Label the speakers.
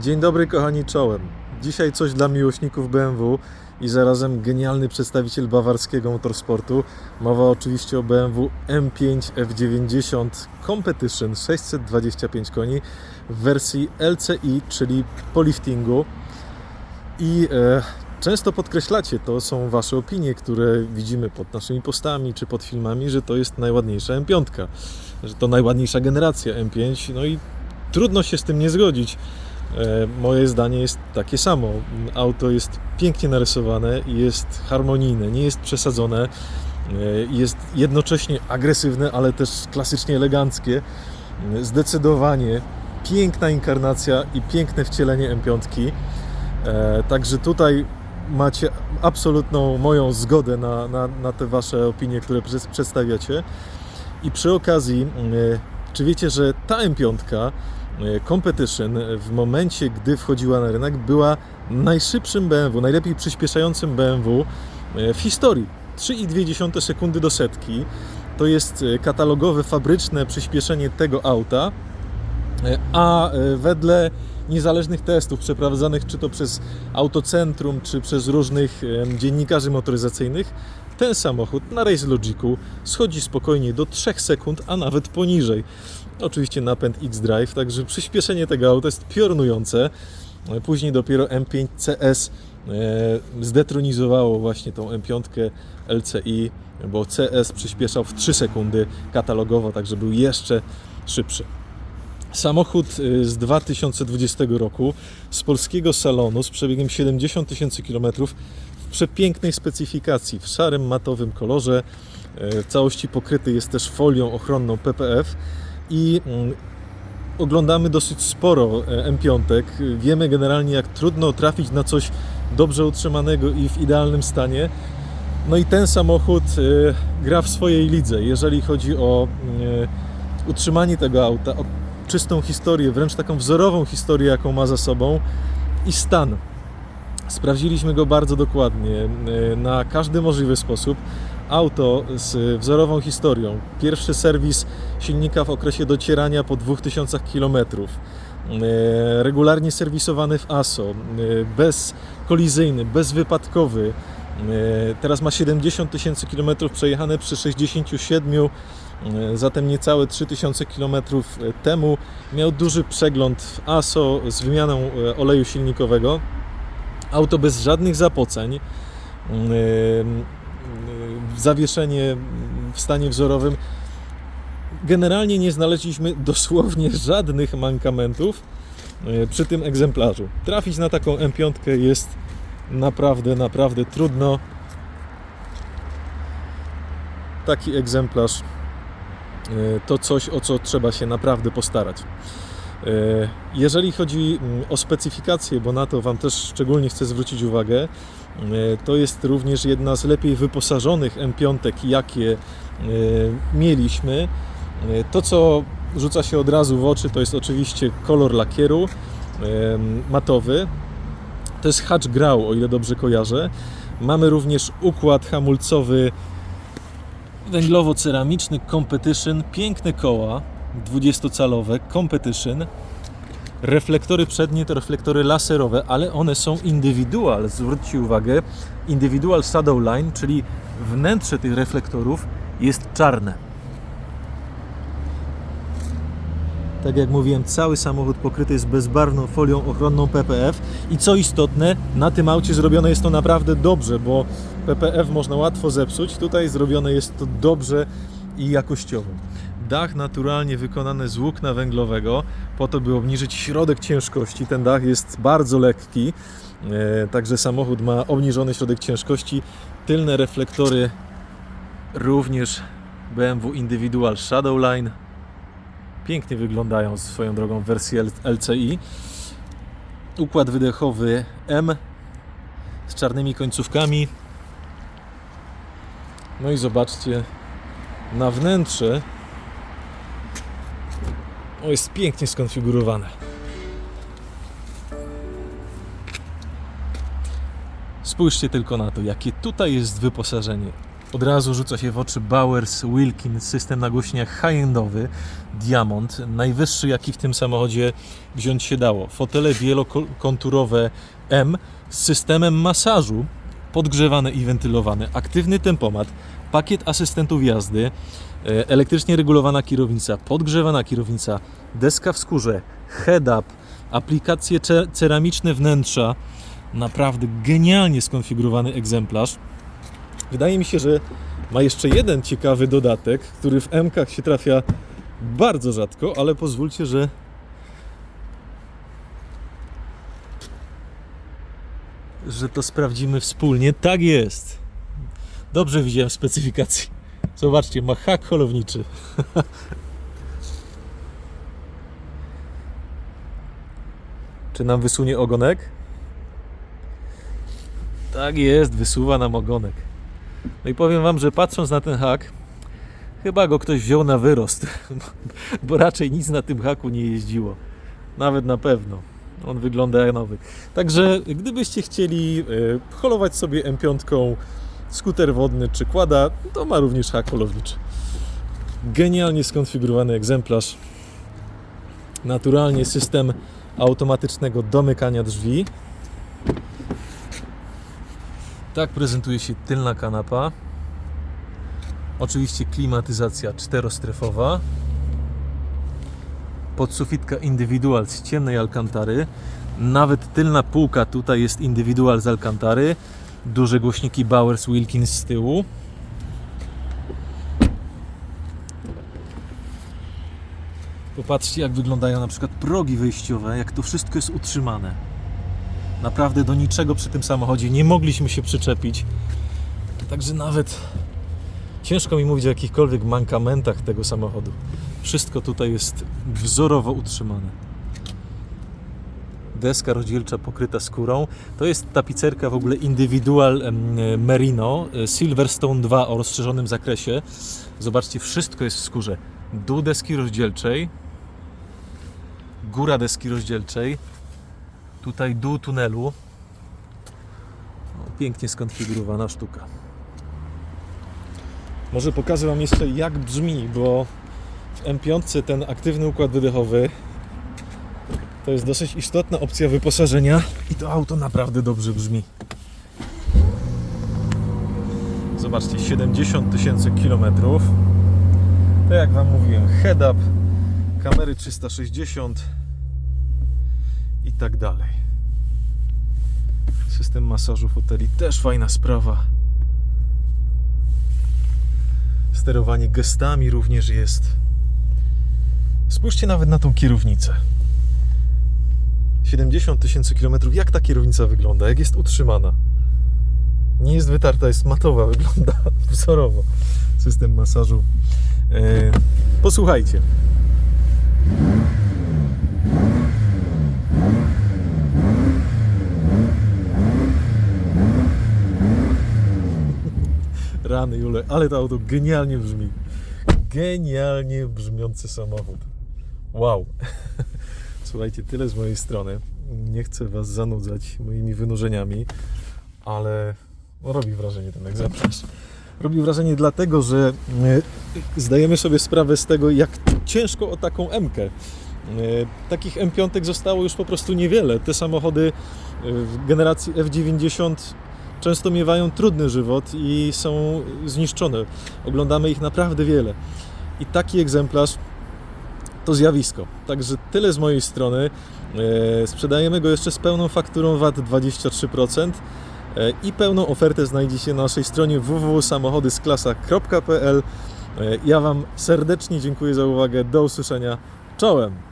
Speaker 1: Dzień dobry kochani czołem. Dzisiaj coś dla miłośników BMW i zarazem genialny przedstawiciel bawarskiego motorsportu. Mowa oczywiście o BMW M5 F90 Competition 625 koni w wersji LCI, czyli po liftingu. I e, często podkreślacie, to są Wasze opinie, które widzimy pod naszymi postami czy pod filmami, że to jest najładniejsza M5, że to najładniejsza generacja M5. No i trudno się z tym nie zgodzić. E, Moje zdanie jest takie samo. Auto jest pięknie narysowane, jest harmonijne, nie jest przesadzone, e, jest jednocześnie agresywne, ale też klasycznie eleganckie. Zdecydowanie piękna inkarnacja i piękne wcielenie M5. E, Także tutaj macie absolutną moją zgodę na, na, na te Wasze opinie, które przed- przedstawiacie. I przy okazji, czy wiecie, że ta M5 e, Competition w momencie, gdy wchodziła na rynek, była najszybszym BMW, najlepiej przyspieszającym BMW e, w historii. 3,2 sekundy do setki. To jest e, katalogowe, fabryczne przyspieszenie tego auta, E, a e, wedle niezależnych testów przeprowadzanych czy to przez Autocentrum, czy przez różnych dziennikarzy motoryzacyjnych, ten samochód na Race Logicu schodzi spokojnie do 3 sekund, a nawet poniżej. Oczywiście napęd X-Drive, także przyspieszenie tego auta jest piorunujące. E, Później dopiero M5 CS e, zdetronizowało właśnie tą M5 LCI, bo CS przyspieszał w 3 sekundy katalogowo, także był jeszcze szybszy. Samochód y, z 2020 roku, z polskiego salonu, z przebiegiem 70 tysięcy kilometrów, w przepięknej specyfikacji, w szarym, matowym kolorze. E, W całości pokryty jest też folią ochronną PPF i mm, oglądamy dosyć sporo e, M5. Wiemy generalnie, jak trudno trafić na coś dobrze utrzymanego i w idealnym stanie. No i ten samochód e, gra w swojej lidze, jeżeli chodzi o e, utrzymanie tego auta, czystą historię, wręcz taką wzorową historię, jaką ma za sobą i stan. Sprawdziliśmy go bardzo dokładnie, e, na każdy możliwy sposób. Auto z wzorową historią. Pierwszy serwis silnika w okresie docierania po 2000 km. E, Regularnie serwisowany w ASO, e, bezkolizyjny, bezwypadkowy. E, Teraz ma 70 tysięcy km przejechane przy 67 E, Zatem niecałe 3000 km temu miał duży przegląd w ASO z wymianą e, oleju silnikowego. Auto bez żadnych zapoceń. E, e, Zawieszenie w stanie wzorowym. Generalnie nie znaleźliśmy dosłownie żadnych mankamentów e, przy tym egzemplarzu. Trafić na taką M5 jest naprawdę, naprawdę trudno. Taki egzemplarz E, to coś, o co trzeba się naprawdę postarać. E, Jeżeli chodzi mm, o specyfikację, bo na to Wam też szczególnie chcę zwrócić uwagę, e, to jest również jedna z lepiej wyposażonych M5, jakie mieliśmy. To, co rzuca się od razu w oczy, to jest oczywiście kolor lakieru matowy. To jest hatch grau, o ile dobrze kojarzę. Mamy również układ hamulcowy węglowo-ceramiczny Competition, piękne koła 20-calowe Competition. Reflektory przednie to reflektory laserowe, ale one są indywidual. Zwróćcie uwagę, indywidual shadow line, czyli wnętrze tych reflektorów jest czarne. Tak jak mówiłem, cały samochód pokryty jest bezbarwną folią ochronną PPF i co istotne, na tym aucie zrobione jest to naprawdę dobrze, bo PPF można łatwo zepsuć. Tutaj zrobione jest to dobrze i jakościowo. Dach naturalnie wykonany z włókna węglowego, po to by obniżyć środek ciężkości. Ten dach jest bardzo lekki, e, także samochód ma obniżony środek ciężkości. Tylne reflektory również BMW Individual Shadowline. Pięknie wyglądają swoją drogą w wersji LCI. Układ wydechowy M z czarnymi końcówkami. No i zobaczcie na wnętrze. O, jest pięknie skonfigurowane. Spójrzcie tylko na to, jakie tutaj jest wyposażenie. Od razu rzuca się w oczy Bowers Wilkin, system nagłośnienia high-endowy, Diamond, najwyższy jaki w tym samochodzie wziąć się dało. Fotele wielokonturowe M z systemem masażu, podgrzewane i wentylowane, aktywny tempomat, pakiet asystentów jazdy, e, elektrycznie regulowana kierownica, podgrzewana kierownica, deska w skórze, head-up, aplikacje ceramiczne wnętrza. Naprawdę genialnie skonfigurowany egzemplarz. Wydaje mi się, że ma jeszcze jeden ciekawy dodatek, który w MK się trafia bardzo rzadko, ale pozwólcie, że że to sprawdzimy wspólnie. Tak jest. Dobrze widziałem specyfikacji. Zobaczcie, ma hak holowniczy. Czy nam wysunie ogonek? Tak jest, wysuwa nam ogonek. No i powiem Wam, że patrząc na ten hak, chyba go ktoś wziął na wyrost, bo raczej nic na tym haku nie jeździło. Nawet na pewno. On wygląda jak nowy. Także gdybyście chcieli e, holować sobie M5 skuter wodny czy kłada, to ma również hak holowniczy. Genialnie skonfigurowany egzemplarz. Naturalnie system automatycznego domykania drzwi. Tak prezentuje się tylna kanapa. Oczywiście klimatyzacja czterostrefowa. Podsufitka indywidual z ciemnej alkantary. Nawet tylna półka tutaj jest indywidual z alkantary. Duże głośniki Bowers Wilkins z tyłu. Popatrzcie jak wyglądają na przykład progi wyjściowe, jak to wszystko jest utrzymane. Naprawdę do niczego przy tym samochodzie nie mogliśmy się przyczepić. Także nawet ciężko mi mówić o jakichkolwiek mankamentach tego samochodu. Wszystko tutaj jest wzorowo utrzymane. Deska rozdzielcza pokryta skórą. To jest tapicerka w ogóle Individual Merino e, Silverstone 2 o rozszerzonym zakresie. Zobaczcie, wszystko jest w skórze. Dół deski rozdzielczej, góra deski rozdzielczej, tutaj dół tunelu. O, pięknie skonfigurowana sztuka. Może pokażę Wam jeszcze jak brzmi, bo w M5 ten aktywny układ wydechowy to jest dosyć istotna opcja wyposażenia i to auto naprawdę dobrze brzmi. Zobaczcie, 70 tysięcy kilometrów. Tak jak Wam mówiłem, head-up, kamery 360 i tak dalej. System masażu foteli też fajna sprawa. Sterowanie gestami również jest. Spójrzcie nawet na tą kierownicę. 70 tysięcy kilometrów. Jak ta kierownica wygląda? Jak jest utrzymana? Nie jest wytarta, jest matowa, wygląda wzorowo. System masażu. E, posłuchajcie. Rany Jule, ale to auto genialnie brzmi. Genialnie brzmiący samochód. Wow. Słuchajcie, tyle z mojej strony. Nie chcę Was zanudzać moimi wynurzeniami, ale no, robi wrażenie ten egzemplarz. Robi wrażenie dlatego, że e, zdajemy sobie sprawę z tego, jak ciężko o taką M-kę. E, Takich M5 zostało już po prostu niewiele. Te samochody e, w generacji F90 często miewają trudny żywot i są zniszczone. Oglądamy ich naprawdę wiele. I taki egzemplarz to zjawisko. Także tyle z mojej strony. E, Sprzedajemy go jeszcze z pełną fakturą VAT 23% e, i pełną ofertę znajdziecie na naszej stronie www.samochodysklasa.pl. E, Ja Wam serdecznie dziękuję za uwagę. Do usłyszenia. Czołem!